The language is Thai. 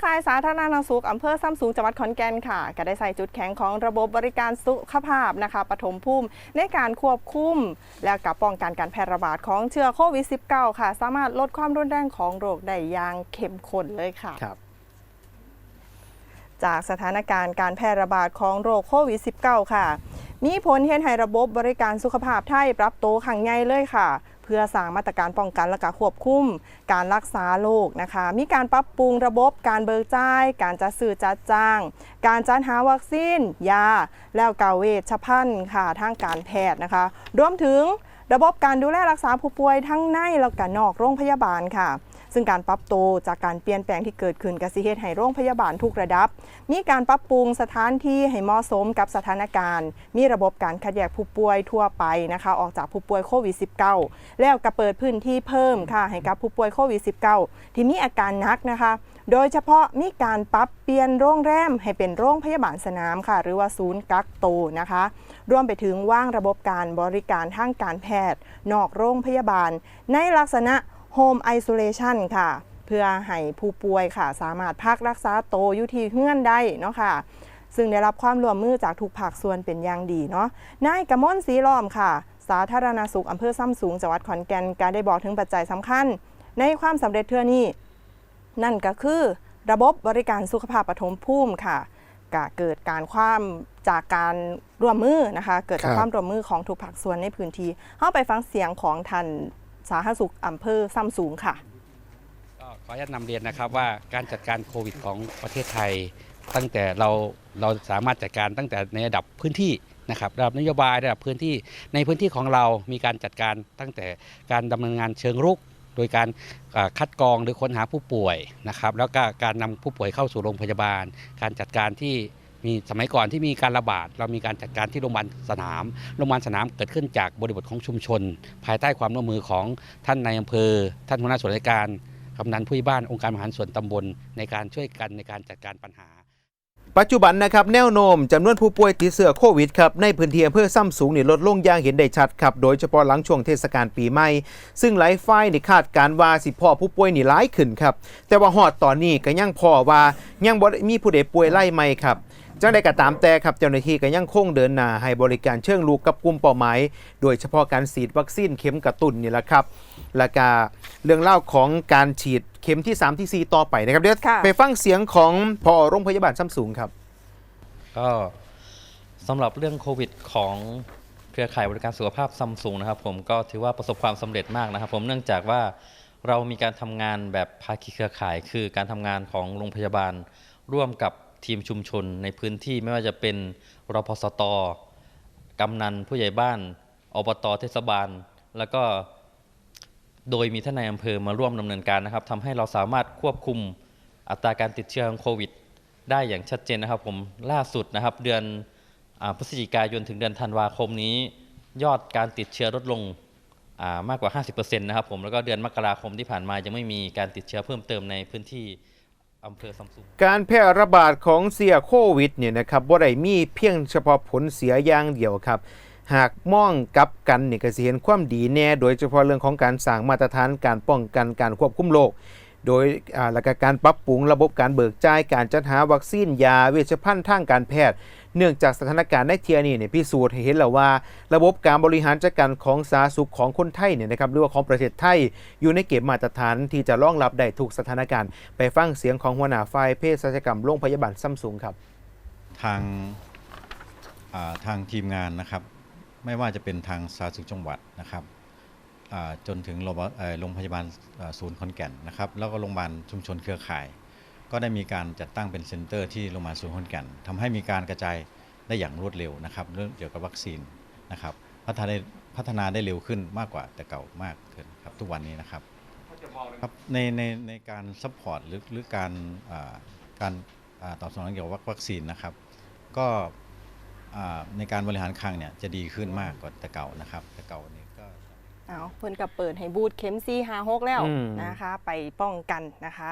รือข่ายสาธารณสุขอำเภอซ้ำสูงจังหวัดขอนแก่นค่ะ ก็ได้ใส่จุดแข็งของระบบบริการสุขภาพนะคะปฐมภูมิในการควบคุม และกับป้องกันการแพร่ระบาดของเชื้อโควิด -19 ค่ะ สามารถลดความรุนแรงของโรคได้อย่างเข้มข้นเลยค่ะครับจากสถานการณ์การแพร่ระบาดของโรคโควิด -19 ค่ะ มีผลเห็นให้ระบบบริการสุขภาพไทยปรับตัวขังใหญ่เลยค่ะเพื่อสร้างมาตรการป้องกันและก็ควบคุมการรักษาโรคนะคะ มีการปรับปรุงระบบการเบิกจ่าย การจัดซื้อจัดจ้าง การจัดหาวัคซีนยา แล้วก็เวชภัณฑ์ค่ะทางการแพทย์นะคะ รวมถึงระบบการดูแลรักษาผู้ป่วยทั้งในแล้วก็นอกโรงพยาบาลค่ะ ซึ่งการปรับตัวจากการเปลี่ยนแปลงที่เกิดขึ้นกสิเหตุให้โรงพยาบาลทุกระดับ มีการปรับปรุงสถานที่ให้เหมาะสมกับสถานการณ์ มีระบบการคัดแยกผู้ป่วยทั่วไปนะคะออกจากผู้ป่วยโควิด -19 แล้วก็เปิดพื้นที่เพิ่มค่ะให้กับผู้ป่วยโควิด -19 ที่มีอาการนักนะคะโดยเฉพาะมีการปรับเปลี่ยนโรงแรมให้เป็นโรงพยาบาลสนามค่ะ หรือว่าศูนย์กักตัวนะคะ รวมไปถึงว่างระบบการบริการทางการแพทย์ นอกโรงพยาบาล ในลักษณะ Home Isolation ค่ะ เพื่อให้ผู้ป่วยค่ะ สามารถพักรักษาโตวอยู่ที่เฮือนได้เนาะค่ะ ซึ่งได้รับความร่วมมือจากทุกภาคส่วนเป็นอย่างดีเนาะนายกมลศรีล้อมค่ะ สาธารณสุขอำเภอซ้ำสูงจังหวัดขอนแก่นการได้บอกถึงปัจจัยสำคัญ ในความสำเร็จเทื่อนี้ นั่นก็คือระบบบริการสุขภาพปฐมภูมิค่ะก็เกิดการความจากการร่วมมือนะคะ เกิดจากครับความร่วมมือของทุกภาคส่วนในพื้นที่เข้าไปฟังเสียงของท่าน สาธารณสุขอำเภอซ้ำสูงค่ะขออนุญาตนำเรียนนะครับว่าการจัดการโควิดของประเทศไทย ตั้งแต่เราเราสามารถจัดการตั้งแต่ในระดับพื้นที่นะครับระดับนโยบายระดับพื้นที่ในพื้นที่ของเรามีการจัดการตั้งแต่การดำเนินงานเชิงรุก โดยการคัดกรองหรือค้นหาผู้ป่วยนะครับแล้วก็การนำผู้ป่วยเข้าสู่โรงพยาบาล การจัดการที่ มีสมัยก่อนที่มีการระบาด เรามีการจัดการที่โรงพยาบาลสนาม โรงพยาบาลสนามเกิดขึ้นจากบริบทของชุมชน ภายใต้ความร่วมมือของท่านนายอำเภอ ท่านหัวหน้าส่วนราชการกำนันผู้ใหญ่บ้านองค์การบริหารส่วนตำบล ในการช่วยกันในการจัดการปัญหา ปัจจุบันนะครับแนวโน้มจำนวนผู้ป่วยติดเชื้อโควิดครับในพื้นที่อำเภอซ้ำสูงนี่ลดลงอย่างเห็นได้ชัดครับโดยเฉพาะหลังช่วงเทศกาลปีใหม่ ซึ่งหลายฝ่ายนี่คาดการว่าสิพ่อผู้ป่วยนี่หลายขึ้นครับแต่ว่าฮอดตอนนี้ก็ยังพอว่ายังบ่มีผู้ใดป่วยไล่ใหม่ครับ จังใดก็ตามแต่ครับเจ้าหน้าที่ก็ยังคงเดินหน้าให้บริการเชิงลูกกับกลุ่มเป้าหมาย โดยเฉพาะการฉีดวัคซีนเข็มกระตุ้นนี่แหละครับ แล้วก็เรื่องเล่าวของการฉีดเข็มที่ 3 ที่ 4 ต่อไปนะครับเดี๋ยวค่ะไปฟังเสียงของพอโรงพยาบาลซ้ำสูงครับก็สำหรับเรื่องโควิดของเครือข่ายบริการสุขภาพซัมซุงนะครับ ผมก็ถือว่าประสบความสำเร็จมากนะครับ ผมเนื่องจากว่าเรามีการทำงานแบบภาคีเครือข่าย คือการทำงานของโรงพยาบาลร่วมกับ ทีมชุมชนในพื้นที่ไม่ว่าจะเป็นรพสตกำนันผู้ใหญ่บ้านอบตเทศบาล แล้วก็โดยมีท่านนายอำเภอมาร่วมดำเนินการนะครับทำให้เราสามารถควบคุมอัตราการติดเชื้อของโควิด ได้อย่างชัดเจนนะครับผมล่าสุดนะครับ เดือนอพฤศจิกายนถึงเดือนธันวาคมนี้ ยอดการติดเชื้อลดลงมากกว่า 50%นะครับผมแล้วก็เดือนมกราคมที่ผ่านมายังไม่มีการติดเชื้อเพิ่มเติมในพื้นที่ อำเภอซัมซุงการแพร่ระบาดของเสียโควิดเนี่ยนะครับบ่ได้มีเพียงเฉพาะผลเสียอย่างเดียวครับ หากมองกลับกันเนี่ยก็สิเห็นความดีแน่ โดยเฉพาะเรื่องของการสร้างมาตรฐานการป้องกันการควบคุมโรคโดยหลักการปรับปรุงระบบการเบิกจ่ายการจัดหาวัคซีนยาเวชภัณฑ์ทางการแพทย์ เนื่องจากสถานการณ์ในเทียนี้เนี่ยพิสูจน์ให้เห็นแล้วว่า ระบบการบริหารจัดการของสาธารณสุขของคนไทยเนี่ยนะครับหรือว่าของประเทศไทย อยู่ในเกณฑ์มาตรฐานที่จะรองรับได้ทุกสถานการณ์ ไปฟังเสียงของหัวหน้าฝ่ายเภสัชกรรมโรงพยาบาลซัมซุงครับ ทางาทางทีมงานนะครับ ไม่ว่าจะเป็นทางสาธารณสุขจังหวัดนะครับจนถึงโรงพยาบาลศูนย์ขอนแก่นนะครับ แล้วก็โรงพยาบาลชุมชนเครือข่าย ก็ได้มีการจัดตั้งเป็นเซ็นเตอร์ที่โรงพยาบาลศูนย์ขอนแก่นทำให้มีการกระจายได้อย่างรวดเร็วนะครับเรื่องเกี่ยวกับวัคซีนนะครับพัฒนาได้พัฒนาได้เร็วขึ้นมากกว่าแต่เก่ามากขึ้นครับทุกวันนี้นะครับครับในในในการซัพพอร์ตหรือหรือการอ่าการอ่าตอบสนองเกี่ยวกับวัคซีนนะครับ ก็อ่าในการบริหารคลังเนี่ยจะดีขึ้นมากกว่าแต่เก่านะครับแต่เก่านี่ก็ เอาเพิ่นกับเปิดให้บูธเข็มซีหาหกแล้วอืม นะคะ ไปป้องกันนะคะ